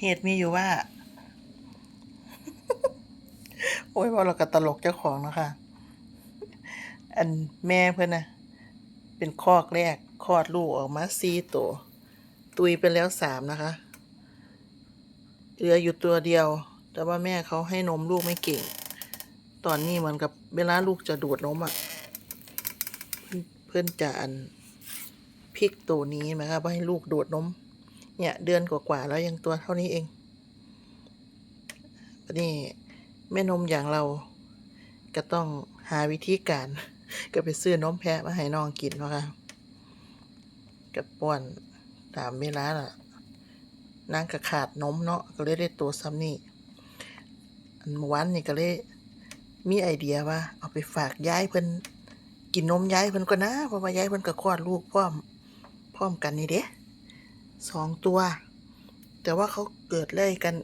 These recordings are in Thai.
เหตุมีอยู่ว่า โอ้ยว่าเราก็ตลกเจ้าของนะคะ อันแม่เพื่อนนะเป็นคอกแรกคลอดลูกออกมาสี่ตัว ตุยไปแล้วสามนะคะ เหลืออยู่ตัวเดียว แต่ว่าแม่เขาให้นมลูกไม่เก่ง ตอนนี้เหมือนกับเวลาลูกจะดูดนมอะเพิ่นเพื่อนจะอันพลิกตัวนี้ไหมคะว่าให้ลูกดูดนม เนี่ยเดือนกว่าๆแล้วยังตัวเท่านี้เองนี่แม่นมอย่างเราก็ต้องหาวิธีการ ก็ไปซื้อนมแพะมาให้น้องกินเนาะค่ะกับป้อนตามเวลาล่ะนางก็ขาดนมเนาะก็เลยได้ตัวซ้ำนี่อันเมื่อวันนี่ก็เลยมีไอเดียว่า เอาไปฝากย้ายเพิ่นกินนมย้ายเพิ่นก็นะเพราะว่ายายเพิ่นก็คลอดลูกพร้อมพร้อมกันนี่เด้ สองตัว แต่ว่าเขาเกิดเลยกัน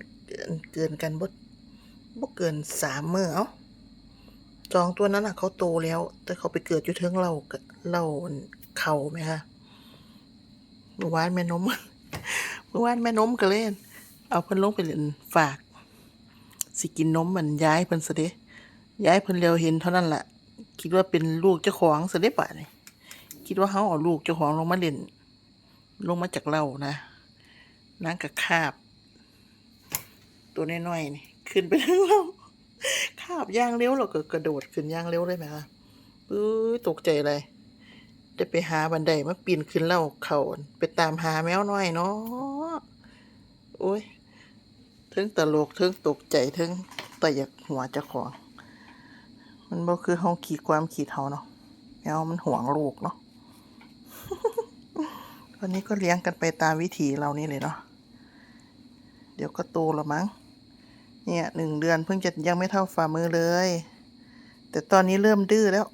เกินกันบ่บ่เกินสามเมื้อเอาสองตัวนั้นอะเขาโตแล้ว แต่เขาไปเกิดอยู่เทิงเราเราเขาไหมคะเมื่อวานแม่นมเมื่อวานแม่นมก็เล่น เอาเพิ่นลงไปเล่นฝาก สิกินนมมันย้ายเพิ่นซะเด้ย้ายเพิ่นเร็วเห็นเท่านั้นแหละคิดว่าเป็นลูกเจ้าของซะเด้ป่ะนี่คิดว่าเขาเอาลูกเจ้าของลงมาเล่น ลงมาจากเรานะนางกระคาบ ตัวน้อยๆนี่ขึ้นไปทั้งเราคาบย่างเร็วเราก็กระโดดขึ้นย่างเร็วเลยไหมคะปื้อตกใจเลยได้ไปหาบันไดมาปีนขึ้นเล่าเขาไปตามหาแมวน้อยเนาะโอ้ยถึงตลกถึงตกใจถึงต่อยากหัวเจ้าของ มันบ่คือเฮาขีดความขีดเฮาเนาะแมวมันห่วงลูกเนาะ วันนี้ก็เลี้ยงกันไปตามวิถีเรานี่เลยเนาะ เดี๋ยวก็โตแล้วมั้ง เนี่ยหนึ่งเดือนเพิ่งจะยังไม่เท่าฝ่ามือเลย แต่ตอนนี้เริ่มดื้อแล้ว